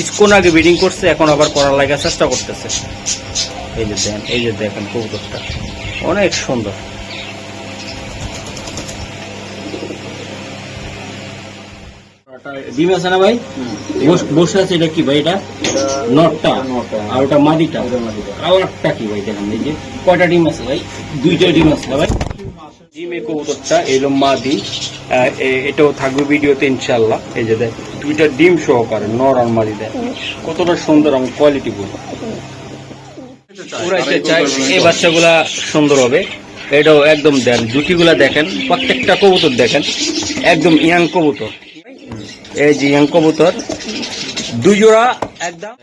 কিছুক্ষণ আগে ব্রিডিং করছে এখন আবার করার লাগা চেষ্টা করতেছে। এই যে দেখেন এই যে দেখেন কবুতরটা। অনেক সুন্দর। ডিম আছে না ভাই? বস- বসে আছে এটা কি ভাই এটা? নটটা। আর ওটা মাদিটা। কালারটা কি ভাই দেখেন এই যে কয়টা ডিম আছে ভাই? দুইটা ডিম আছে না ভাই? ডিমে কবুতরটা এলো মাদি এটাও থাকবে ভিডিওতে ইনশাল্লাহ। এই যে দেখ দুইটা ডিম সহকারে নর আর মাদি দেখ। কতটা সুন্দর এবং কোয়ালিটি চাই এই বাচ্চাগুলা সুন্দর হবে। এটাও একদম দেন জুটিগুলা দেখেন প্রত্যেকটা কবুতর দেখেন একদম ইয়াং কবুতর। এই যে ইয়াং কবুতর দুই জোড়া একদম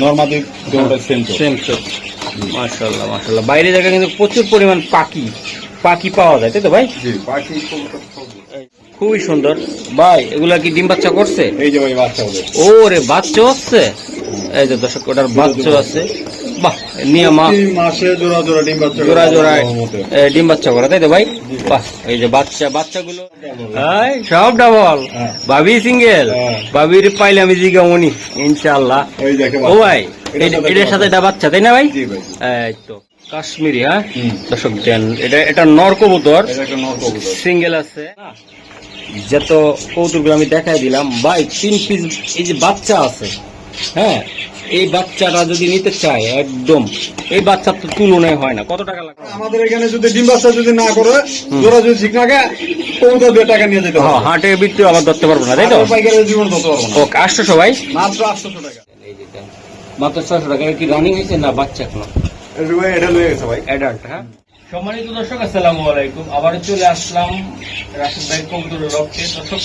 নর্মাদি সেম সেম মাশাল্লাহ মাশাল্লাহ। বাইরে জায়গা কিন্তু প্রচুর পরিমাণ পাখি। পাখি পাওয়া যায় তাই তো ভাই। খুবই সুন্দর। ভাই এগুলা কি ডিম বাচ্চা করছে? ও রে বাচ্চা হচ্ছে এই যে দর্শক ওটার বাচ্চা আছে। বাহ নিয়ে মাসে জোড়া জোড়া ডিম বাচ্চা জোড়া জোড়া আমার মতে। এ, ডিম বাচ্চা করে তাই তো ভাই? বাহ এই যে বাচ্চা বাচ্চাগুলো সব ডাবল হ্যাঁ। ভাবি সিঙ্গেল হ্যাঁ। ভাবির পাইলে আমি জিগা মনি ইনশাআল্লাহ ও ভাই এটার সাথে এটা বাচ্চা তাই না ভাই? ভাই। এই তো। কাশ্মীরি হ্যাঁ? দর্শক দেন এটা এটা নর কবুতর। এটা একটা নর কবুতর। সিঙ্গেল আছে। যত কৌতুকগুলো আমি দেখাই দিলাম ভাই তিন পিস এই যে বাচ্চা আছে হ্যাঁ? এই বাচ্চাটা যদি নিতে চায় একদম এই বাচ্চার তো তুলনায় হয় না। কত টাকা লাগবে? আমাদের এখানে যদি ডিম বাচ্চা যদি না করে জোড়া যদি ঠিক না খায় কবুতর দিয়ে টাকা নিয়ে যেতে হ্যাঁ হবে। হাটে বিক্রি আবার ধরতে পারব না তাই তো? আর জীবন ধরতে পারব না। ওকে আসছো সবাই মাত্র আটশো টাকা। মাত্র ছশো টাকা কি রানিং হয়েছে না বাচ্চা এখনও গেছে ভাই। অ্যাডাল্ট হ্যাঁ। সম্মানিত দর্শক আসসালামু আলাইকুম। আবার চলে আসলাম রাশেদ ভাই কৌতুরের লটকে দর্শক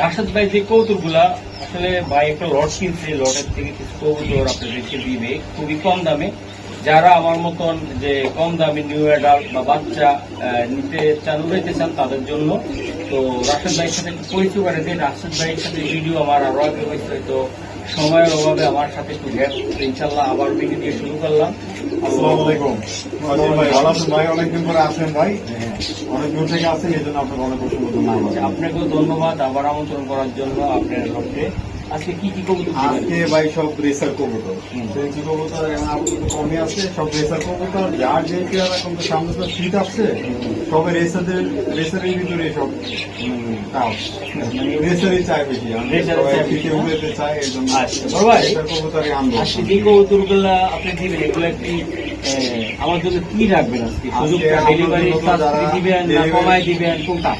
রাশেদ ভাই যে কৌতুকগুলা আসলে ভাই একটা লট কিনছে। লটের থেকে কিছু কৌতুর আপনাদেরকে দিবে। খুবই কম দামে। যারা আমার মতন যে কম দামে নিউ অ্যাডাল্ট বা বাচ্চা আহ, নিতে চান উড়াইতে চান তাদের জন্য। তো রাশেদ ভাইয়ের সাথে একটু পরিচয় করে দিন। রাশেদ ভাইয়ের সাথে ভিডিও আমার আরও আগে হয়েছে তো সময়ের অভাবে আমার সাথে একটু গ্যাপ ইনশাল্লাহ আবার ভিডিও দিয়ে শুরু করলাম। আসসালামু আলাইকুম। ভাই ভালো আছেন ভাই অনেকদিন পরে ভাই। অনেক দূর থেকে এই জন্য আপনাকে অনেক অসংখ্য ধন্যবাদ। আপনাকেও ধন্যবাদ। আবার আমন্ত্রণ করার জন্য আপনার লক্ষ্যে। আজকে কি কি কবুতর আজকে ভাই সব রেসার কবুতর। ফেন্সি কবুতর কমে আছে সব রেসার কবুতর যার যে এখন তো সামনে তো শীত আসছে সবে রেসারদের রেসারের ভিতরে সব রেসারই চাই বেশি। আমি রেসারই চাই বেশি, উড়াতে চাই এই জন্য আচ্ছা, রেসার কবুতরই আনব। আজকে যে কবুতরগুলা আপনি দিবেন এগুলো কি আমার জন্য কি রাখবেন আজকে? সুযোগটা ডেলিভারি দিবেন না কমায় দিবেন কোনটা?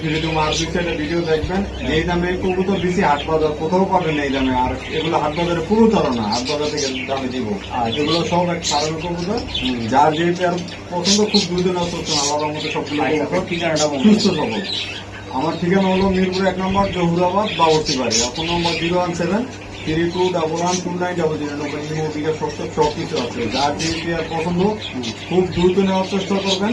ফ্রি দেবো আর দুই চারটা ভিডিও দেখবেন। এই দামে কবুতর দিছি হাট বাজার কোথাও পাবেন এই দামে। আর এগুলো হাট বাজারে পুরো ধরো না হাট বাজার থেকে দামে দিব। আর এগুলো সব এক সাধারণ কবুতর। যার যে পেয়ার পছন্দ খুব দ্রুত না সবগুলো আচ্ছা, ঠিকানাটা সুস্থ সবল। আমার ঠিকানা হলো মিরপুর এক নম্বর জহুরাবাদ বাবরসি বাড়ি এখন number zero one seven three two double one two nine double zero. Number imo bKash সব কিছু আছে। যার যে পছন্দ খুব দ্রুত নেওয়ার চেষ্টা করবেন।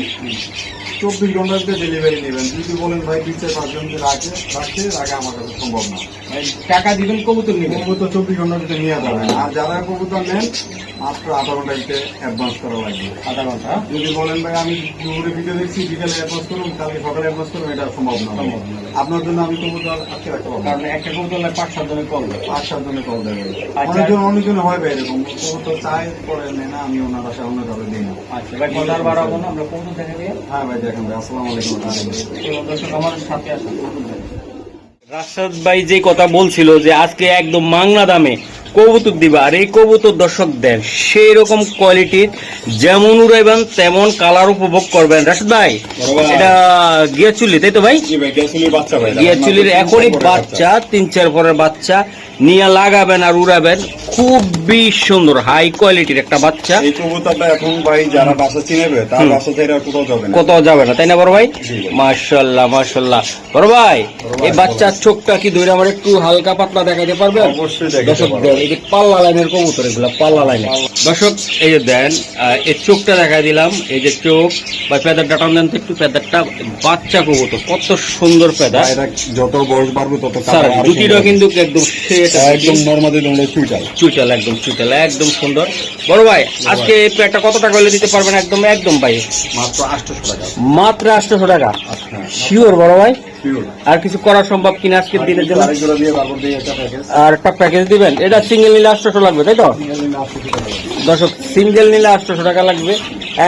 চব্বিশ ঘণ্টার ভিতরে ডেলিভারি নেবেন। যদি বলেন ভাই দুই চার পাঁচ জনকে রাখে রাখছে রাখা আমার কাছে সম্ভব না। টাকা দিবেন কবুতর নেবেন? কবুতর চব্বিশ ঘণ্টার ভিতরে নিয়ে যাবেন আর যারা কবুতর নেন মাত্র আধা ঘণ্টার ভিতরে অ্যাডভান্স করা লাগবে। আধা ঘণ্টা? যদি বলেন ভাই আমি দুপুরে ভিডিও দেখছি বিকেলে অ্যাডভান্স করুন কালকে সকালে অ্যাডভান্স করুন এটা সম্ভব না। আপনার জন্য আমি কবুতর আজকে রাখতে পারব কারণ একটা কবুতর লাগে পাঁচ সাত জনের কল দেয়। পাঁচ সাত জনে কল দেবে। আচ্ছা। অনেকজন অনেকজন হয় ভাই এরকম। কবুতর চায় পরে নেয় না আমি ওনার আশা অন্য কারও দিই না। আচ্ছা ভাই কলার বাড়াবো না? আমরা কবুতর দেখে দিয়ে হ্যাঁ ভাই রাশাদ ভাই যে কথা বলছিল যে আজকে একদম মাংনা দামে কবুতর দিবা আর এই কবুতর দর্শক দেন সেই রকম কোয়ালিটির যেমন উড়াইবেন তেমন কালার উপভোগ করবেন। রাশাদ ভাই এটা গিয়া চুলি তাই তো ভাই? জি ভাই গ্যাসুলির বাচ্চা ভাই গিয়া চুলির এখনই বাচ্চা। তিন চার পরের বাচ্চা নিয়ে লাগাবেন আর উড়াবেন। খুবই সুন্দর হাই কোয়ালিটির একটা বাচ্চা। এই কবুতরটা এখন ভাই যারা বাসা চিনেবে তার। বাসা থেকে কোথাও যাবে না। কোথাও যাবে না তাই না বড় ভাই। মার্শাল্লাহ মার্শাল্লাহ বড় ভাই এই বাচ্চার চোখটা কি ধরে আমার একটু হালকা পাতলা দেখাতে পারবে অবশ্যই দেখাতে এই যে পাল্লা লাইনের কবুতর এগুলো পাল্লা লাইনের দর্শক এই যে দেন আহ, এই চোখটা দেখা দিলাম এই যে চোখ বা পেদার ডাটান দেন তো একটু পেদারটা বাচ্চা কবুতর কত সুন্দর পেদা এটা যত বয়স বাড়বে তত স্যার দুটিটা কিন্তু একদম। একদম নর্মালি চুইটাল। চুইটাল একদম চুইটাল একদম সুন্দর। বড় ভাই আজকে এই পেটটা কত টাকা হলে দিতে পারবেন? একদম একদম ভাই। মাত্র আটশোশো টাকা। মাত্র আটশোশো টাকা। শিওর বড় ভাই। আর কিছু করা সম্ভব কিনা আজকের দিনের জন্য? আর একটা প্যাকেজ দিবেন? এটা সিঙ্গেল নিলে আটশোশো লাগবে তাই তো? দর্শক সিঙ্গেল নিলে আটশোশো টাকা লাগবে।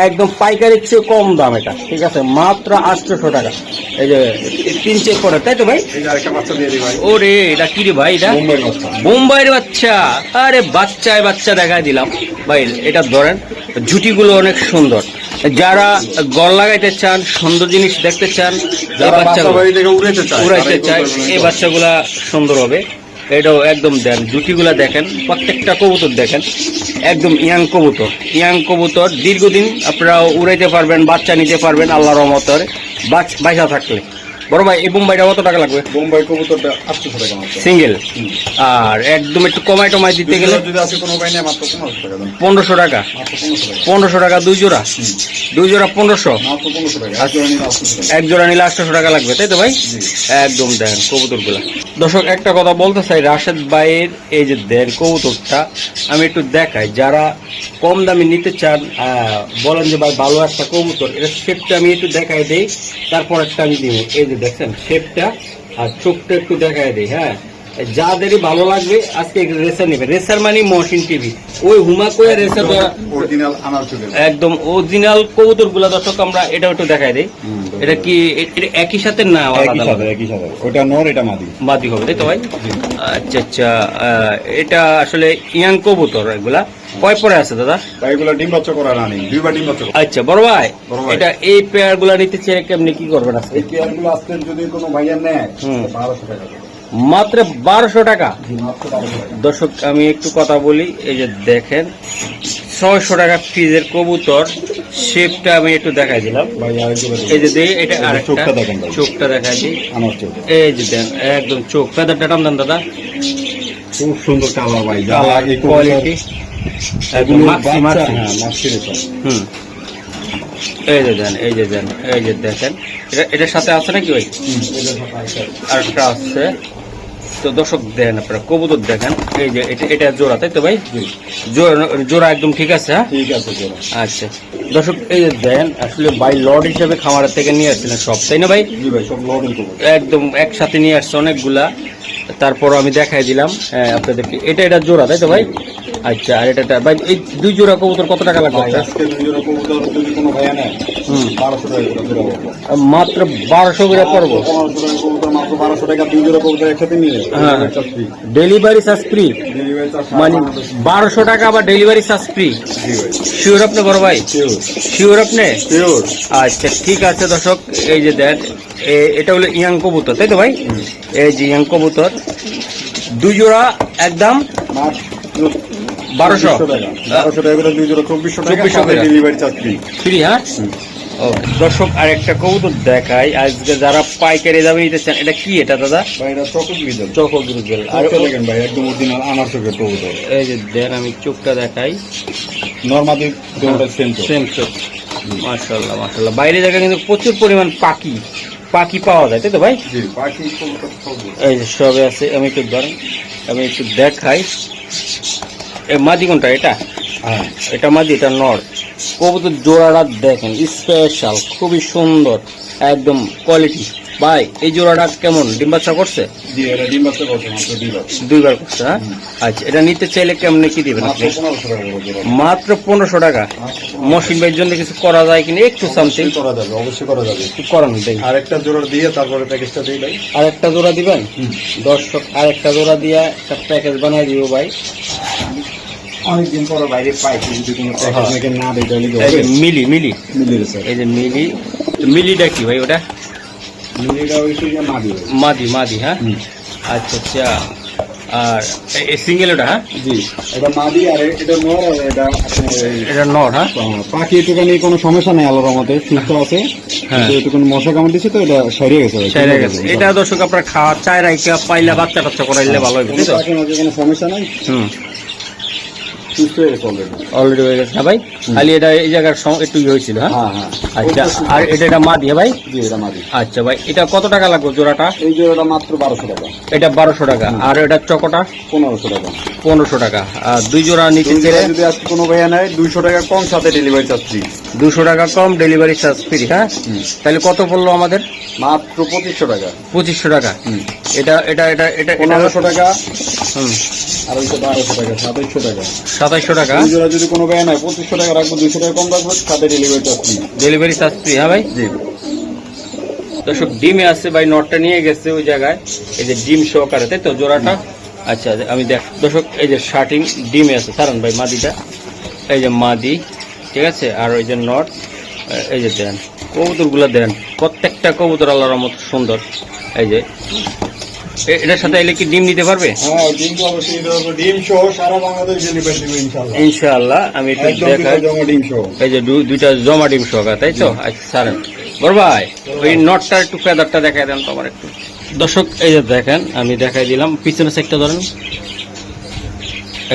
একদম পাইকারির চেয়ে কম দাম এটা ঠিক আছে? মাত্র আটশোশো টাকা। এই যে তিন চেক করে তাই তো ভাই? ওরে এটা কি রে ভাই এটা? মুম্বাইয়ের বাচ্চা। বোম্বাইয়ের বাচ্চা। আরে বাচ্চায় বাচ্চা দেখাই দিলাম। ভাই এটা ধরেন ঝুটিগুলো অনেক সুন্দর। যারা গল লাগাইতে চান সুন্দর জিনিস দেখতে চান বাচ্চা উড়াইতে চায় উড়াইতে এই বাচ্চাগুলা সুন্দর হবে। এটাও একদম দেন জুটিগুলা দেখেন প্রত্যেকটা কবুতর দেখেন একদম ইয়াং কবুতর। ইয়াং কবুতর দীর্ঘদিন আপনারা উড়াইতে পারবেন বাচ্চা নিতে পারবেন আল্লাহ রহমতের। বাইসা থাকলে। বড় ভাই এই বোম্বাইটা কত টাকা লাগবে? বোম্বাই কবুতরটা আটশোশো টাকা সিঙ্গেল? আর একদম একটু কমাই টমাই দিতে গেলে যদি আছে কোনো ভাই নেই মাত্র পনেরোশো টাকা পনেরোশো টাকা? পনেরোশো টাকা। দুই জোড়া? দুই জোড়া পনেরোশো? টাকা। এক জোড়া নিলে আটশোশো টাকা। লাগবে তাই তো ভাই? একদম দেন কবুতরগুলা। দর্শক একটা কথা বলতে চাই রাশেদ ভাইয়ের এই যে দেন কবুতরটা আমি একটু দেখাই। যারা কম দামে নিতে চান বলেন যে ভাই ভালো একটা কবুতর এটা শেপটা আমি একটু দেখাই দেই তারপর একটা আমি দিব। এই যে দেখছেন শেপটা আর চোখটা একটু দেখায় দিই হ্যাঁ? যাদেরই ভালো লাগবে আজকে রেসার নেবে। রেসার মানে মহসিন টিভি ওই হুমা করে রেসার একদম অরিজিনাল কবুতরগুলা দর্শক আমরা এটা একটু দেখাই দিই। এটা কি একই সাথে না একই সাথে একই সাথে। ওটা নর এটা মাদি। বাদি হবে তাই তো ভাই? আচ্ছা আচ্ছা এটা আসলে ইয়াং কবুতর এগুলা। কয় পরে আছে দাদা? ভাই এগুলো ডিম বাচ্চা করা রানি দুইবার ডিম বাচ্চা আচ্ছা বড় ভাই এটা এই পেয়ারগুলা নিতে চেয়ে কেমনি কি করবেন আজকে? এই পেয়ারগুলো আজকে যদি কোনো ভাইয়া নেয় হুম। বারোশো টাকা দেবে। মাত্র বারোশো টাকা। দর্শক আমি একটু কথা বলি এই যে দেখেন ছয়শো টাকা ফিজের কবুতর শেপটা আমি একটু দেখাই দিলাম। এই যে দিই এটা চোখটা দেখেন চোখটা দেখাই দিই। এই যে দেন একদম চোখ। ফেদারটা টান দেন দাদা। খুব সুন্দর কালার ভাই কোয়ালিটি একদম হ্যাঁ, হুম। এই যে দেন এই যে দেন এই যে দেখেন। এটা এটার সাথে আছে নাকি ভাই আরেকটা। আরেকটা আছে। তো দর্শক দেন আপনারা কবুতর দেখেন এই যে এটা এটা জোড়া তাই তো ভাই? জোড়া একদম ঠিক আছে হ্যাঁ? ঠিক আছে জোড়া। আচ্ছা। দর্শক এই যে দেন আসলে বাই লর্ড হিসেবে খামারের থেকে নিয়ে আসছিলেন সব তাই না ভাই? জি ভাই, সব একদম একসাথে নিয়ে আসছে অনেকগুলা। তারপর আমি দেখাই দিলাম হ্যাঁ, আপনাদেরকে। এটা এটা জোড়া তাই তো ভাই? আচ্ছা আর এটা ভাই এই দুই জোড়া কবুতর কত টাকা লাগবে? আজকে দুই জোড়া কবুতর যদি কোনো ভাইয়া নেয়, হুম। মাত্র বারোশো করে পড়ব? বারোশো টাকা, একসাথে হ্যাঁ। free। ডেলিভারি চার্জ ফ্রি মানে বারোশো টাকা বা ডেলিভারি চার্জ ফ্রি শিওর আপনি বড় ভাই? শিওর আপনি? আচ্ছা ঠিক আছে দর্শক এই যে এ- এটা হলো ইয়াং কবুতর তাই তো ভাই? এই যে ইয়াং কবুতর দুই জোড়া একদম বারোশো। টাকা। বারোশো টাকা করে দুই জোড়া চব্বিশশো টাকা, 2400 সাথে টাকা। delivery charge free। ফ্রি হ্যাঁ? দর্শক আর একটা কবুতর দেখাই। আজকে যারা পাইকারি দামে নিতে চান এটা কি এটা দাদা? এটা। আর চোখটা দেখেন ভাই, একদম original আনার চোখের কবুতর। এই যে দেন আমি চোখটা দেখাই। চোখ। সেম চোখ। মাশাল্লাহ বাইরে জায়গায় কিন্তু প্রচুর পরিমাণ পাখি। পাখি পাওয়া যায় তাই তো ভাই। এই যে সবে আছে আমি একটু ধরেন আমি একটু দেখাই। মাদি কোনটা এটা? হ্যাঁ, এটা মাদি এটা নর। কবুতর জোড়াটা দেখেন স্পেশাল খুবই সুন্দর একদম কোয়ালিটি ভাই এই জোড়াটা কেমন? ডিম বাচ্চা করছে। দুইবার করছে হ্যাঁ? আচ্ছা এটা নিতে চাইলে কেমনে কি দিবেন মাত্র আপনি 1500 টাকা করে জোড়া। মাত্র পনেরোশো টাকা। মসিন ভাইয়ের জন্য কিছু করা যায় কিনা? একটু সামথিং করা যাবে, অবশ্যই করা যাবে। একটু করানো দেই। আরেকটা জোড়া দিয়ে তারপরে প্যাকেজটা দিই। ভাই আর একটা জোড়া দিবেন? দর্শক আর একটা জোড়া দিয়ে একটা প্যাকেজ বানিয়ে দিব ভাই। অনেকদিন পরে বাইরে পাইছি যদি কোনো প্যাকেজ না দেয় তাহলে কি এই হবে যে মিলি মিলি। মিলি স্যার। এই যে মিলি তো মিলিটা কি ভাই ওটা? মিলিটা মাদি মাদি মাদি হ্যাঁ? আচ্ছা আচ্ছা। আর এই সিঙ্গেল ওটা হ্যাঁ? জি এটা মাদি আর এটা নর আর এটা এটা নর হ্যাঁ? পাখি কোনো সমস্যা নেই আলোর মতে সুস্থ আছে। হ্যাঁ। মশা কামড় দিচ্ছে তো এটা সারিয়ে গেছে গেছে। এটা দর্শক আপনার খাওয়া চায় রাইকা পাইলে বাচ্চা টাচ্চা করাইলে ভালো হবে কোনো সমস্যা নাই। হুম। সুস্থ হয়ে গেছে। অলরেডি অলরেডি গেছে ভাই খালি এটা এই জায়গার একটু ইয়ে হয়েছিল হ্যাঁ? হ্যাঁ আচ্ছা আর এটা এটা ভাই? আচ্ছা ভাই এটা কত টাকা লাগবে জোড়াটা? এই জোড়াটা মাত্র বারোশো টাকা। এটা বারোশো টাকা। আর এটা চকোটা? পনেরোশো টাকা। পনেরোশো টাকা। আর দুই জোড়া নিচে যদি আজকে কোনো ভাইয়া নেয় দুইশো টাকা কম সাথে ডেলিভারি ফ্রি দুশো টাকা কম ডেলিভারি চার্জ ফ্রি হ্যাঁ? তাহলে কত পড়ল আমাদের? মাত্র পঁচিশশো টাকা। পঁচিশশো টাকা। এটা এটা এটা এটা পনেরোশো টাকা। হুম। আর ওইটা বারোশো টাকা সাতাইশশো টাকা। সাতাইশশো টাকা। জোড়া যদি কোনো ব্যয় নাই পঁচিশশো টাকা রাখব দুইশো টাকা কম রাখব সাথে delivery charge free delivery charge free হ্যাঁ ভাই? জি। দর্শক ডিমে আছে ভাই নটটা নিয়ে গেছে ওই জায়গায়। এই যে ডিম সহকারে তাই তো জোড়াটা? আচ্ছা আমি দেখ দর্শক এই যে শার্টিং ডিমে আছে। সারান ভাই মাদিটা। এই যে মাদি। ঠিক আছে? আর ওই যে নট এই যে দেন কবুতরগুলো দেন প্রত্যেকটা কবুতর আল্লাহর মতো সুন্দর। এই যে এটার সাথে এলে কি ডিম নিতে পারবে? হ্যাঁ দিতে ইনশাআল্লাহ। আমি একটু দেখাই। এই যে দুইটা জমা ডিম সহকার তাই তো? আচ্ছা সারেন বড় ভাই ওই নটটা একটু ফেদারটা দেখাই দেন তো আমার একটু। দর্শক এই যে দেখেন আমি দেখাই দিলাম পিছনে সেকটা ধরেন।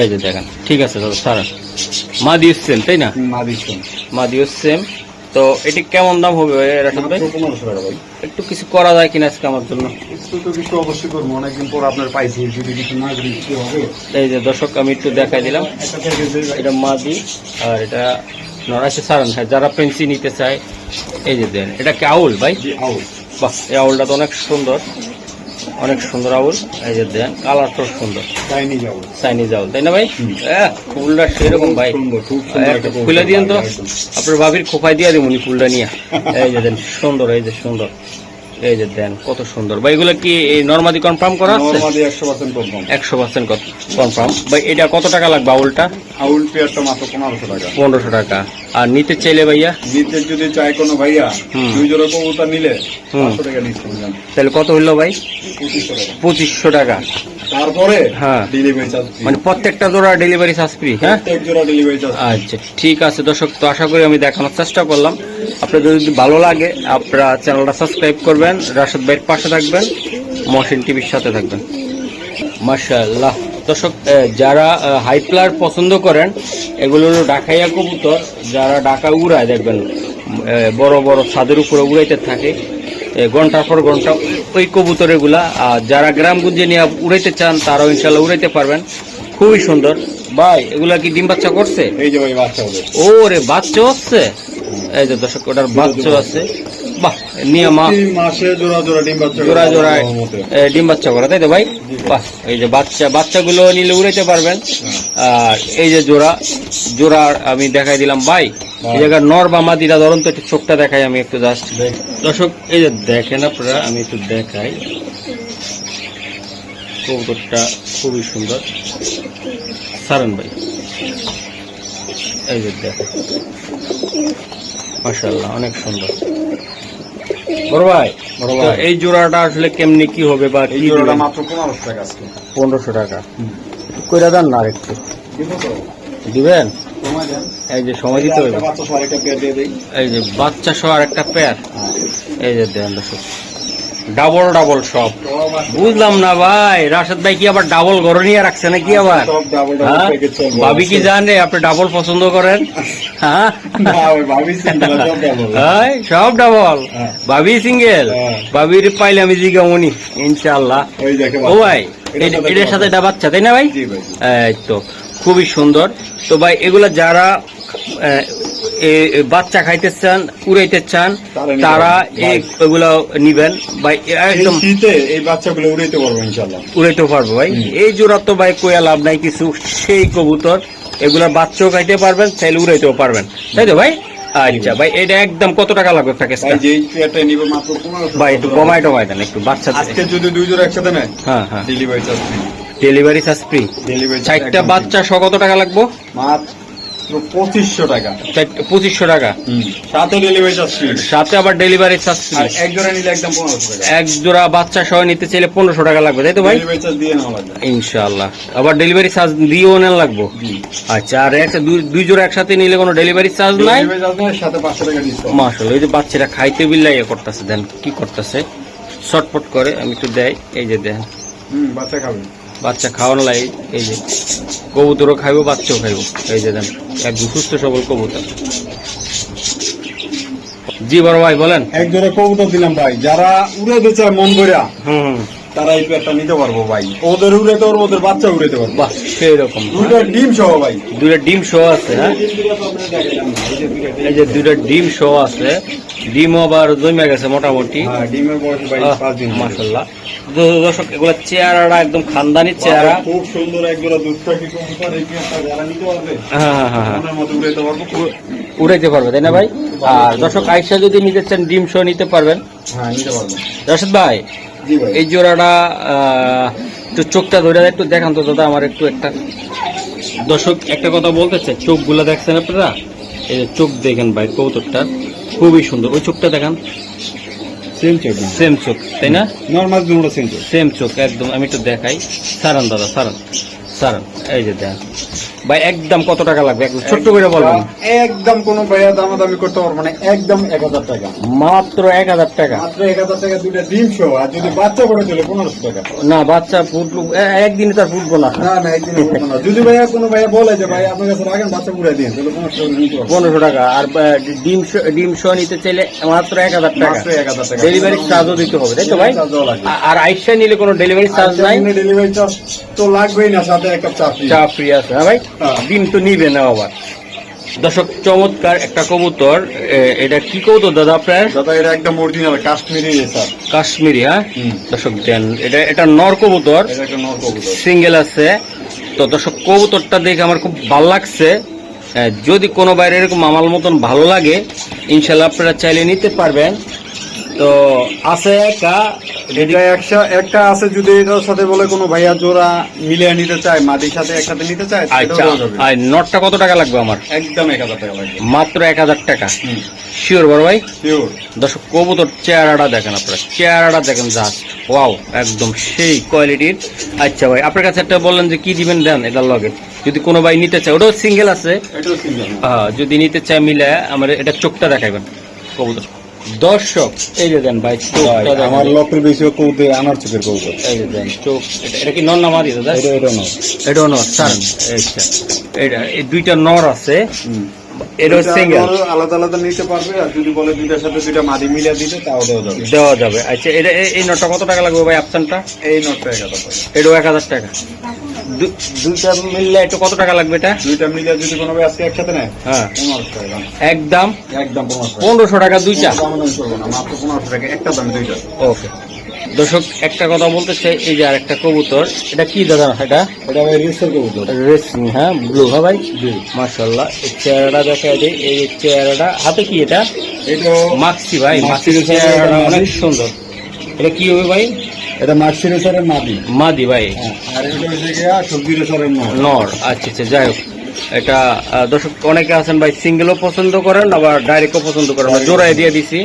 এই যে দেখেন ঠিক আছে দাদা সারেন মা দিয়েছেন তাই না? মা দিচ্ছেন মা দিয়েছেন তো এটি কেমন দাম হবে রাশাদ ভাই। একটু কিছু করা যায় কিনা আজকে আমার জন্য? একটু তো কিছু অবশ্যই করব। অনেকদিন পর আপনার পাইছি যদি কিছু না করি কি হবে? এই যে দর্শক আমি একটু দেখাই দিলাম। এটা মাদি আর এটা নড়াইছে সারান ভাই যারা পেন্সি নিতে চায় এই যে দেন। এটা কি আউল ভাই? জি আউট বাহ এই আউলটা তো অনেক সুন্দর। অনেক সুন্দর আউল। এই যে দেন কালারটাও সুন্দর। চাইনিজ আউল। চাইনিজ আউল তাই না ভাই? হুম। ফুলটা সেরকম ভাই। খুলে দিয়েন তো। আপনার ভাবির খোপাই দিয়ে দিন ফুলটা নিয়ে। এই যে দেন সুন্দর এই যে সুন্দর। এই যে দেন কত সুন্দর। ভাই এগুলো কি এই নর্মাদি কনফার্ম করা আছে? একশো পার্সেন্ট কনফার্ম ভাই এটা কত টাকা লাগবে আউলটা? আউল পেয়ারটা মাত্র পনেরোশো টাকা। পনেরোশো টাকা। আর নিতে চাইলে ভাইয়া? নিতে যদি চাই কোনো ভাইয়া। দুই জোড়া কবুতর নিলে টাকা তাহলে কত হইল ভাই? পঁচিশশো টাকা। পঁচিশশো টাকা। তারপরে হ্যাঁ। ডেলিভারি চার্জ মানে প্রত্যেকটা জোড়া ডেলিভারি চার্জ ফ্রি হ্যাঁ? প্রত্যেক জোড়া ডেলিভারি চার্জ আচ্ছা ঠিক আছে দর্শক তো আশা করি আমি দেখানোর চেষ্টা করলাম। আপনাদের যদি ভালো লাগে আপনারা চ্যানেলটা সাবস্ক্রাইব করবেন রাশেদ ভাইয়ের পাশে থাকবেন মহসিন টিভির সাথে থাকবেন। মাশাআল্লাহ। দর্শক যারা হাই প্লার পছন্দ করেন এগুলো হলো ডাকাইয়া কবুতর যারা ডাকা উড়ায় দেখবেন বড় বড় ছাদের উপরে উড়াইতে থাকে ঘণ্টার পর ঘণ্টা ওই কবুতর এগুলা আর যারা গ্রামগঞ্জে নিয়ে উড়াইতে চান তারাও ইনশাল্লাহ উড়াইতে পারবেন। খুবই সুন্দর। ভাই এগুলা কি ডিম বাচ্চা করছে? এই যে ভাই বাচ্চা ও রে বাচ্চা হচ্ছে? এই যে দর্শক ওটার বাচ্চা আছে। বাহ নিয়ে মা মাসে জোড়া জোড়া ডিম বাচ্চা জোড়া জোড়া ডিম বাচ্চা করে তাই তো ভাই? বাহ এই যে বাচ্চা বাচ্চাগুলো নিলে উড়াইতে পারবেন। আর এই যে জোড়া জোড়া আমি দেখাই দিলাম ভাই। এই জায়গায় নর বা মাদিরা ধরুন তো একটু চোখটা দেখাই আমি একটু জাস্ট দর্শক এই যে দেখেন আপনারা আমি একটু দেখাই। কবুতরটা খুবই সুন্দর। সারান ভাই। এই যে দেখেন মাশাল্লাহ অনেক সুন্দর। বড় ভাই বড় ভাই। এই জোড়াটা আসলে কেমনি কি হবে বা এই জোড়াটা মাত্র পনেরোশো টাকা আজকে। পনেরোশো টাকা। কইরা দেন না আরেকটু। দিব দিবেন? এই যে সময় দিতে হবে। একটা বাচ্চা সহ আরেকটা পেয়ার দিয়ে দেই। এই যে বাচ্চা সহ আর একটা পেয়ার হ্যাঁ। এই যে দেন দর্শক। ডাবল ডাবল সব বুঝলাম না ভাই। রাশেদ ভাই কি আবার ডাবল ঘরে নিয়ে রাখছে নাকি আবার? double double হ্যাঁ? ভাবি কি জানে আপনি ডাবল পছন্দ করেন? হ্যাঁ? সব ডাবল হ্যাঁ। ভাবি সিঙ্গেল। ভাবির পাইলে আমি জিগামনি দেখে ও ভাই এটার সাথে এটা বাচ্চা তাই না ভাই? এই তো খুবই সুন্দর। তো ভাই এগুলা যারা বাচ্চা খাইতে চান উড়াইতে চান তারা এগুলো নিবেন। ভাই একদম শীতে এই বাচ্চাগুলো উড়াইতে পারব ইনশাল্লাহ উড়াইতে পারব ভাই। এই জোড়া তো ভাই কোয়া লাভ নাই কিছু সেই কবুতর। এগুলা বাচ্চাও খাইতে পারবেন চাইলে উড়াইতেও পারবেন। তাই তো ভাই? আচ্ছা ভাই এটা একদম কত টাকা লাগবে প্যাকেজটা? ভাই যেই পেয়ারটা নিবে মাত্র ভাই একটু কমাই টমাই দেন একটু বাচ্চা আজকে যদি দুই জোড়া একসাথে নেয় হ্যাঁ হ্যাঁ। Delivery charge free delivery charge free delivery চারটা বাচ্চা সহ কত টাকা লাগবো? মাত্র পঁচিশশো টাকা। পঁচিশশো টাকা? সাথে ডেলিভারি চার্জ সাথে আবার ডেলিভারি চার্জ আর এক জোড়া নিলে একদম পনেরোশো টাকা। এক জোড়া বাচ্চা সহ নিতে চাইলে পনেরোশো টাকা লাগবে তাই তো ভাই? ডেলিভারি চার্জ দিয়ে নেওয়া লাগবে। ইনশাআল্লাহ। আবার ডেলিভারি চার্জ দিয়েও লাগবো? আচ্ছা আর একটা দুই- দুই জোড়া একসাথে নিলে কোনো ডেলিভারি চার্জ নাই? ডেলিভারি সাথে পাঁচশো টাকা ডিসকাউন্ট মাসাল ওই যে বাচ্চারা খাইতে বিল্লাই ইয়ে করতেছে দেন কি করতেছে? শর্টপট করে আমি একটু দেয় এই যে দেন। হুম বাচ্চা খাবে। বাচ্চা খাওয়ানো লাই এই যে কবুতরও খাইবো বাচ্চাও খাইবো। এই যে দেন একদম সুস্থ সবল কবুতর। জি বড় ভাই বলেন। এক জোড়া কবুতর দিলাম ভাই। যারা উড়াইতে চায় মন করিয়া হুম তারা এই পেয়ারটা নিতে পারব ভাই। ওদের উড়াইতে পারব ওদের বাচ্চা উড়াইতে পারব। বাহ সেই রকম দুইটা ডিম সহ ভাই। দুইটা ডিম শো আছে হ্যাঁ? এই যে দুইটা ডিম শো আছে। ডিমও আবার জমে গেছে মোটামুটি। হ্যাঁ ডিমের বয়স ভাই পাঁচ দিন। মাসাল্লাহ দর্শক এগুলো চেহারাটা একদম খানদানি চেহারা। খুব সুন্দর কবুতর যারা নিতে পারবে হ্যাঁ হ্যাঁ হ্যাঁ হ্যাঁ। উড়াইতে পারব। তাই না ভাই? আর দর্শক আইসা যদি নিতে চান ডিম শো নিতে পারবেন। হ্যাঁ নিতে পারব। রশদ ভাই জি ভাই। এই জোড়াটা আহ, একটু চোখটা ধরে একটু দেখান তো দাদা আমার একটু একটা। দর্শক একটা কথা বলতে চাই চোখগুলো দেখছেন আপনারা? এই যে চোখ দেখেন ভাই কৌতুকটা খুবই সুন্দর। ওই চোখটা দেখান। সেম চেক সেম চোখ তাই না? নর্মাল দুটো সেম চোখ সেম চোখ একদম আমি একটু দেখাই। সারান দাদা সারান সারান এই যে দেখ ভাই একদম কত টাকা লাগবে? একদম ছোট্ট করে বলবেন। একদম কোনো ভাইয়া দামাদামি করতে পারব না একদম এক হাজার টাকা। মাত্র এক হাজার টাকা। মাত্র এক হাজার টাকা দুইটা ডিম সহ আর যদি বাচ্চা করে চলে পনেরোশো টাকা। না বাচ্চা ফুটলো একদিনে তার ফুটবো না। না না একদিনে না। যদি ভাইয়া কোনো ভাইয়া বলে যে ভাই আপনার কাছে রাখেন বাচ্চা পুরাই দিন তাহলে পনেরোশো টাকা আর ডিম ডিম শো নিতে চাইলে মাত্র এক হাজার টাকা। ডেলিভারি চার্জও দিতে হবে তাই তো ভাই? আর আইসা নিলে কোনো ডেলিভারি চার্জ নাই? ডেলিভারি চার্জ তো লাগবেই না সাথে একটা চা ফ্রি আছে হ্যাঁ ভাই। ডিম তো নিবে না আবার। দর্শক চমৎকার একটা কবুতর। এটা কি কবুতর দাদা আপনার? দাদা এটা একদম অরিজিনাল কাশ্মীরি স্যার। কাশ্মীরি হ্যাঁ। দর্শক দেন এটা এটা নর কবুতর। একটা সিঙ্গেল আছে। তো দর্শক কবুতরটা দেখে আমার খুব ভালো লাগছে। যদি কোনো বাইরে এরকম মামাল মতন ভালো লাগে ইনশাল্লাহ আপনারা চাইলে নিতে পারবেন। তো আছে একটা এটা একটা একটা আছে যদি এটার সাথে বলে কোনো ভাইয়া জোড়া মিলিয়ে নিতে চায় মাটির সাথে একসাথে নিতে চায় আচ্ছা আর নটটা কত টাকা লাগবে আমার? একদম এক হাজার টাকা লাগবে। মাত্র এক হাজার টাকা। শিওর বড় ভাই? শিওর দর্শক কবুতর চেহারাটা দেখেন আপনারা চেহারাটা দেখেন জাস্ট ওয়াও একদম সেই কোয়ালিটির আচ্ছা ভাই আপনার কাছে একটা বললেন যে কি দিবেন দেন এটার লগে। যদি কোনো ভাই নিতে চায় ওটাও সিঙ্গেল আছে। যদি নিতে চায় মিলে আমার এটা চোখটা দেখাবেন কবুতর। দর্শক এই যে দেন ভাই। আমার লক্ষ্যের বেশি কৌতে আনার চোখের কৌতে এই যে দেন চোখ এটা- এটা কি নর না মাদি দাদা এটা এটা নর। এটা নর স্যার আচ্ছা এটা এই দুইটা নর আছে। এটাও সিঙ্গেল আলাদা আলাদা আলাদা নিতে পারবে আর যদি বলে দুইটার সাথে দুইটা মাদি মিলিয়ে দিতে তাও দেওয়া যাবে। দেওয়া যাবে। আচ্ছা এটা এই- এই কত টাকা লাগবে ভাই অপশনটা এই নোটটা এক হাজার টাকা। এটাও এক হাজার টাকা। দুইটা মিললে একটু কত টাকা লাগবে এটা? দুইটা যদি কোনো আজকে একসাথে নেয় হ্যাঁ। পনেরোশো টাকা দাম। একদম? একদম পনেরোশো টাকা। পনেরোশো টাকা দুইটা? মাত্র পনেরোশো টাকা। একটা দাম দুইটা। ওকে। দর্শক একটা কথা বলতে চাই এই যে আরেকটা কবুতর এটা কি দাদা? এটা? এটা ভাই কবুতর। রেসিং হ্যাঁ? ব্লু হ্যাঁ ভাই? মার্শাল্লাহ এই চেহারাটা দেখা যায় এই চেহারাটা। হাতে কি এটা? এটা মাক্সি ভাই মাক্সির রেসার চেহারাটা অনেক সুন্দর। এটা কি হবে ভাই? এটা মার্সি রেসারের মাদি। মাদি ভাই। আর এটা হচ্ছে গিয়া সবজি রেসারের নর। আচ্ছা আচ্ছা যাই হোক। এটা দর্শক অনেকে আছেন ভাই সিঙ্গেলও পছন্দ করেন আবার ডাইরেক্টও পছন্দ করেন। জোড়ায় দিয়ে দিছি।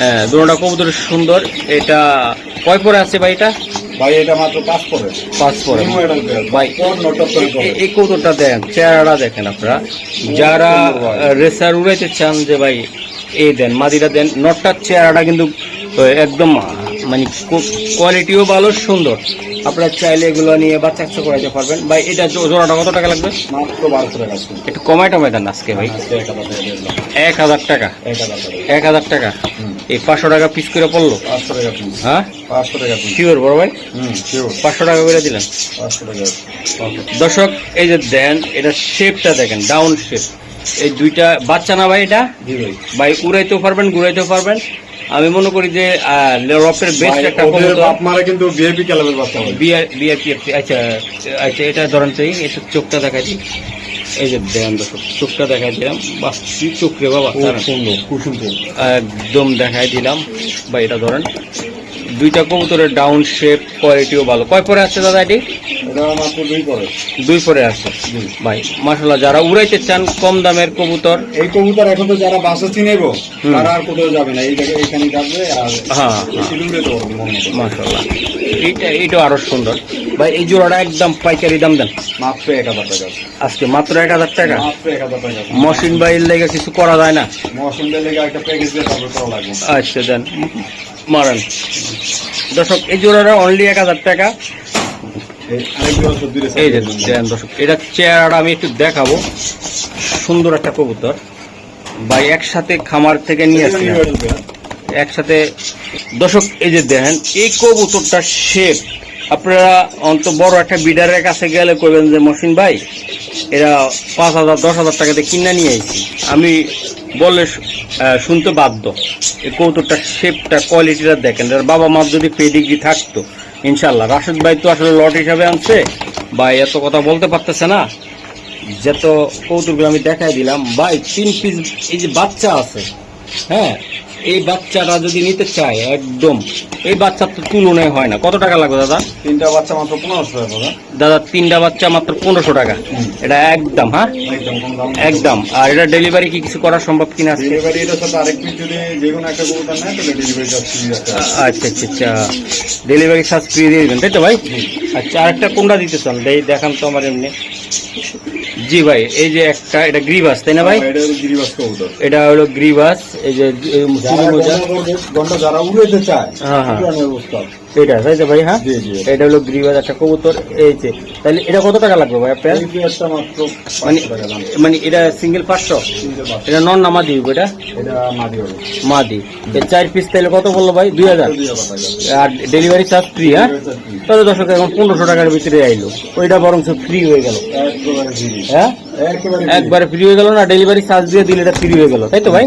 হ্যাঁ, দুটোটা কবুতর সুন্দর। এটা কয় পরে আছে ভাই এটা? ভাই এটা মাত্র পাঁচ পরে পাঁচ পরে। ভাই। এই- কৌতুকটা দেখেন চেহারাটা দেখেন আপনারা। যারা রেসার উড়াইতে চান যে ভাই এই দেন মাদিটা দেন নটটার চেহারাটা কিন্তু একদম মানে কোয়ালিটিও ভালো সুন্দর। আপনারা চাইলে এগুলো নিয়ে বাচ্চা কাচ্চা করাইতে পারবেন। ভাই এটা জোড়াটা কত টাকা লাগবে? মাত্র বারোশো টাকা একটু কমাই টমাই দেন আজকে ভাই। এক হাজার টাকা এক হাজার টাকা। এই পাঁচশো টাকা পিস করে পড়ল পাঁচশো টাকা। হ্যাঁ পাঁচশো টাকা piece। শিওর বড় ভাই পাঁচশো টাকা করে পাঁচশো টাকা। দর্শক এই যে দেন এটা শেপটা দেখেন ডাউন শেপ এই দুইটা বাচ্চা না ভাই এটা ভাই। উড়াইতেও পারবেন ঘুরাইতেও পারবেন আমি মনে করি যে রপের বেস্ট একটা মারা কিন্তু VIP ক্লাবের বাচ্চা। বিআরপিএফসি আচ্ছা আচ্ছা এটা ধরেন তো এই চোখটা দিই এই যে দেন চোখটা দেখাই দিলাম। কি চোখ রে বাবা। একদম দেখাই দিলাম। বা এটা ধরেন দুইটা কবুতরের ডাউন শেপ কোয়ালিটিও ভালো। কয় পরে আছে দাদা এটি? দুই পরে। আছে। ভাই মাসাল্লাহ যারা উড়াইতে চান কম দামের কবুতর। এই কবুতর এখন তো যারা বাসা চিনেব তারা আর কোথাও যাবে না। এই এখানে যাবে আর হ্যাঁ হ্যাঁ। মাসাল্লাহ এইটা এইটাও আরও সুন্দর। ভাই এই জোড়াটা একদম পাইকারি দাম দেন। মাত্র এক হাজার টাকা। আজকে মাত্র এক হাজার টাকা? মাত্র এক হাজার টাকা। মশিন বাইর লেগে কিছু করা যায় না? মৌসুমদের লেগে একটা প্যাকেজ দিয়ে তারপর করা লাগবে। আচ্ছা দেন। মারেন। দর্শক এই জোড়াটা অনলি এক হাজার টাকা। এই যে দেন দর্শক এটা চেহারাটা আমি একটু দেখাবো। সুন্দর একটা কবুতর। ভাই একসাথে খামার থেকে নিয়ে আসছি। pair। একসাথে দর্শক এই যে দেখেন এই কবুতরটার শেপ আপনারা অন্ত বড় একটা বিডারের কাছে গেলে কইবেন যে মসিন ভাই এরা পাঁচ হাজার দশ হাজার টাকাতে কিনে নিয়ে আইছি। আমি বললে শুনতে বাধ্য। এই কৌতুকটার শেপটা কোয়ালিটিটা দেখেন। এর বাবা মার যদি পেডিগ্রি থাকতো ইনশাল্লাহ রাশেদ ভাই তো আসলে লট হিসাবে আনছে। ভাই এত কথা বলতে পারতেছে না। যে তো কৌতুকগুলো আমি দেখাই দিলাম। ভাই, তিন পিস এই যে বাচ্চা আছে হ্যাঁ এই বাচ্চাটা যদি নিতে চায় একদম এই বাচ্চার তো তুলনায় হয় না। কত টাকা লাগবে দাদা? তিনটা বাচ্চা মাত্র পনেরোশো টাকা দাদা। দাদা তিনটা বাচ্চা মাত্র পনেরোশো টাকা। এটা একদম হ্যাঁ? একদম আর এটা ডেলিভারি কি কিছু করা সম্ভব কিনা ডেলিভারি এটার সাথে আরেক পিস যদি যে কোনো একটা কবুতর নেয় তাহলে ডেলিভারি আচ্ছা আচ্ছা আচ্ছা। ডেলিভারি চার্জ ফ্রি দিয়ে দেবেন তাই তো ভাই? আচ্ছা আরেকটা কোনটা দিতে চান? দেখান তো আমার এমনি। জি ভাই এই যে একটা এটা গ্রিবাস তাই না ভাই? এটা হলো এটা হলো গ্রিবাস এই যে যারা উড়াইতে চায় হ্যাঁ, হ্যাঁ। এটা তাই তো ভাই হ্যাঁ। এটা। হলো গ্রিবাস একটা কবুতর এই যে তাহলে এটা কত টাকা লাগবে ভাই আপনার? মানে মানে এটা সিঙ্গেল পাঁচশো। এটা নন এটা? এটা মাদি হবে। মাদি। এই চার পিস তাহলে কত বলল ভাই? দুই হাজার। আর ডেলিভারি চার্জ ফ্রি হ্যাঁ। তাহলে দর্শক এখন পনেরোশো টাকার ভিতরে আইলো। ওইটা বরং ফ্রি হয়ে গেল। হ্যাঁ? একেবারে ফ্রি হয়ে গেল না ডেলিভারি চার্জ দিয়ে দিলে এটা ফ্রি হয়ে গেল তাই তো ভাই?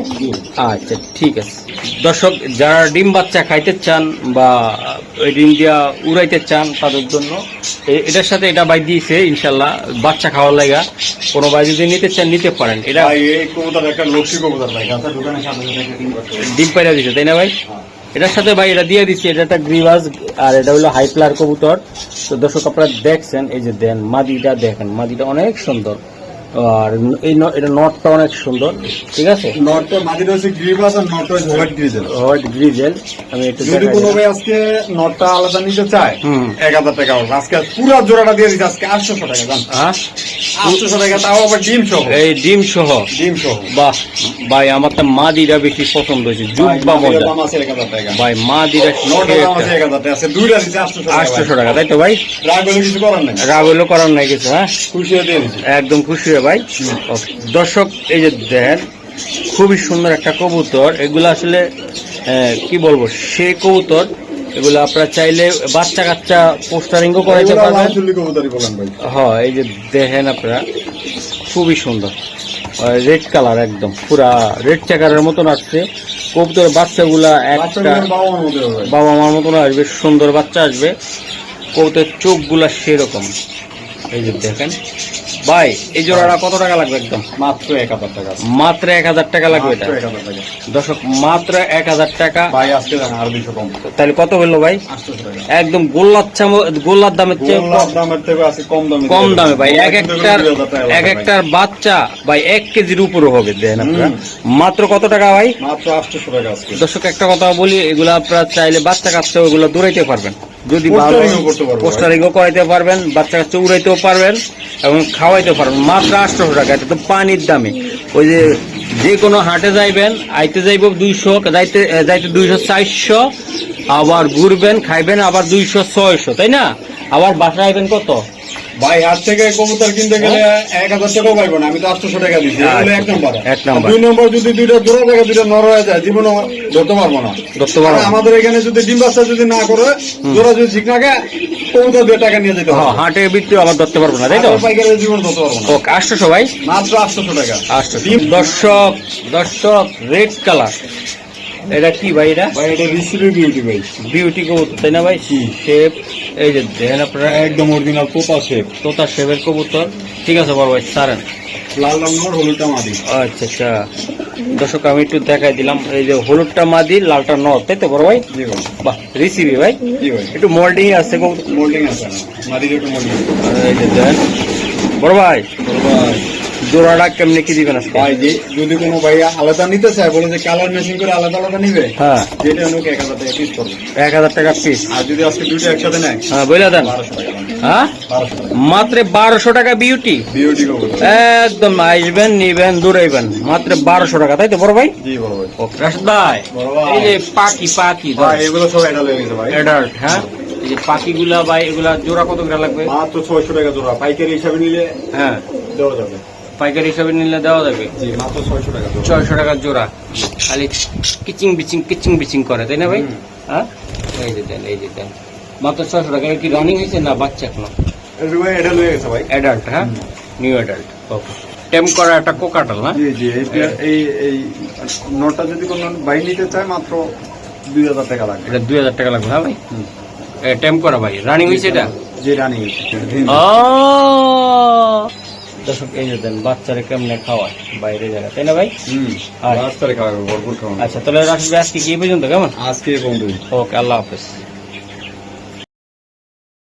আচ্ছা ঠিক আছে। দর্শক যারা ডিম বাচ্চা খাইতে চান বা ওই ডিম দিয়া উড়াইতে চান তাদের জন্য এটার সাথে এটা বাই দিয়েছে ইনশাল্লাহ বাচ্চা খাওয়ার লাগা। কোনো ভাই যদি নিতে চান নিতে পারেন। এটা ডিম পাইরা দিছে তাই না ভাই? এটার সাথে ভাই এটা দিয়ে দিচ্ছে এটা একটা গ্রিভাস আর এটা হলো হাইপ্লার কবুতর। তো দর্শক আপনারা দেখছেন এই যে দেন মাদিটা দেখেন মাদিটা অনেক সুন্দর। আর এই এটা নটটা অনেক সুন্দর ঠিক আছে? নটটা গ্রিবাস আর নটটা হোয়াইট গ্রিজেল হোয়াইট গ্রিজেল আমি একটু যদি কোনো ভাই আজকে নটটা আলাদা নিতে চায় এক হাজার টাকা হবে আজকে পুরো জোড়াটা দিয়ে দিচ্ছে আজকে আটশোশো টাকা জান? হ্যাঁ? আটশোশো টাকা তাও আবার ডিম সহ। এই ডিম সহ? ডিম সহ। বাহ ভাই আমার তো মাদিটা বেশি পছন্দ হয়েছে বা মজা। ভাই টাকা আছে আটশোশো টাকা তাই তো ভাই? রাগ হলে কিছু করার নেই। রাগ হইল করার নাই কিছু হ্যাঁ? খুশি হয়ে একদম খুশি হয়ে ভাই। দর্শক এই যে দেখেন খুবই সুন্দর একটা কবুতর। এগুলো আসলে কি বলব সেই কবুতর। এগুলো আপনারা চাইলে বাচ্চা কাচ্চা পোস্টারিংও করাইতে পারবেন। হ্যাঁ এই যে দেখেন আপনারা খুবই সুন্দর। রেড কালার একদম পুরা রেড চেকারের মতন আসছে। কবুতরের বাচ্চাগুলা একটা বাবা মার। বাবা মতন আসবে সুন্দর বাচ্চা আসবে। কবুতরের চোখগুলা সেরকম। এই যে দেখেন ভাই এই জোড়াটা কত টাকা লাগবে একদম? মাত্র এক হাজার টাকা মাত্র এক হাজার টাকা লাগবে এটা? দর্শক মাত্র এক হাজার টাকা। ভাই আজকে আর দুশো কম। তাহলে কত হলো ভাই? টাকা। একদম গোল্লার চাম- গোল্লার দামের চেয়ে কম। দামে কম দামে ভাই এক একটার এক একটার বাচ্চা ভাই এক কেজির উপরে হবে দেন আপনারা। মাত্র কত টাকা ভাই? ভাই। মাত্র আটশোশো টাকা দর্শক একটা কথা বলি এগুলো আপনারা চাইলে বাচ্চা কাচ্চা ওগুলো দৌড়াইতে পারবেন। যদি পোস্টারিংও করাইতে পারবেন বাচ্চা কাচ্চা উড়াইতেও পারবেন এবং খাওয়াইতে পারবেন। মাত্র আটশো টাকা এটা তো পানির দামে। ওই যে যে কোনো হাটে যাইবেন আইতে যাইব দুইশো যাইতে যাইতে দুইশো চারশো আবার ঘুরবেন খাইবেন আবার দুইশো ছয়শো তাই না? আবার বাসায় আইবেন কত? ভাই হাট থেকে কবুতর কিনতে গেলে এক হাজার টাকাও পাইবো না। আমি তো আটশোশো টাকা দিচ্ছি এক নম্বর। এক নম্বর। দুই নম্বর যদি দুইটা জোড়া থাকে দুইটা নর হয়ে যায় জীবনে ধরতে পারব না। ধরতে পারব আমাদের এখানে যদি ডিম বাচ্চা যদি না করে জোড়া যদি ঠিক না কবুতর দুই টাকা নিয়ে যেতে হ্যাঁ হবে। হাটে বিক্রি আবার ধরতে পারব না তাই তো? আর জীবন ধরতে পারব না। ওকে আটশো ভাই? মাত্র আটশোশো টাকা। আটশো দর্শক দর্শক রেড কালার। এটা কি ভাই এটা? ভাই এটা বিউটি ভাই। বিউটি কবুতর তাই না ভাই? শেপ এই যে দেখেন আপনারা একদম অরিজিনাল পোতা শেপ তোতা শেপের কবুতর। ঠিক আছে বড় ভাই সারেন লাল লাল নর হলুদটা মাদি। আচ্ছা আচ্ছা। দর্শক আমি একটু দেখাই দিলাম এই যে হলুদটা মাদি লালটা নর তাই তো বড় ভাই? বাহ রিসিভি ভাই। একটু মোল্ডিং আছে মোল্ডিং আছে মাদি একটু মোল্ডিং এই যে দেখেন বড় ভাই। বড় ভাই। জোড়াটা কেমনি কি দিবেন আজকে? ভাই যে যদি কোনো ভাই আলাদা নিতে চায় বলে যে কালার ম্যাচিং করে আলাদা আলাদা নিবে হ্যাঁ। যেটা অনুকে এক হাজার টাকা পিস করবে। এক হাজার টাকা পিস আর যদি আজকে দুটো একসাথে নেয় হ্যাঁ বলে দেন। হ্যাঁ? মাত্র বারোশো টাকা বিউটি বিউটি একদম আসবেন নিবেন দূরাইবেন মাত্র বারোশো টাকা তাই তো বড় ভাই? জি বড় ভাই। ওকে এই যে পাখি পাখি ভাই এগুলো সব এটা লেগে গেছে ভাই। অ্যাডাল্ট হ্যাঁ? এই যে পাখিগুলা ভাই এগুলা জোড়া কত করে লাগবে? মাত্র ছয়শো টাকা জোড়া। পাইকারি হিসাবে নিলে হ্যাঁ। দেওয়া যাবে। পাইকারি হিসাবে নিলে দেওয়া যাবে? মাত্র ছয়শো টাকা জোড়া। খালি কিচিং বিচিং কিচিং বিচিং করে তাই না ভাই? হ্যাঁ? এই যে দেন এই যে দেন। মাত্র ছয়শো টাকা। কি রানিং হয়েছে না বাচ্চা এখনও? অ্যাডাল্ট হ্যাঁ নিউ অ্যাডাল্ট ওকে টেম করা একটা কোকাটাল না? জি জি এই এই নোটটা যদি কোনো ভাই নিতে চায় মাত্র দুই হাজার টাকা লাগবে। এটা দুই হাজার টাকা লাগবে হ্যাঁ ভাই। টেম করা ভাই। রানিং হয়েছে এটা? জি রানি ও! দর্শক এই যে দেন বাচ্চারা কেমনে খাওয়ায় বাইরে জায়গা তাই না ভাই? হুম আর- রাস্তায় খাওয়াবে ভরপুর খাওয়ানো। আচ্ছা তাহলে রাখবে আজকে কি পর্যন্ত কেমন? আজকে বন্ধু ওকে আল্লাহ হাফেজ।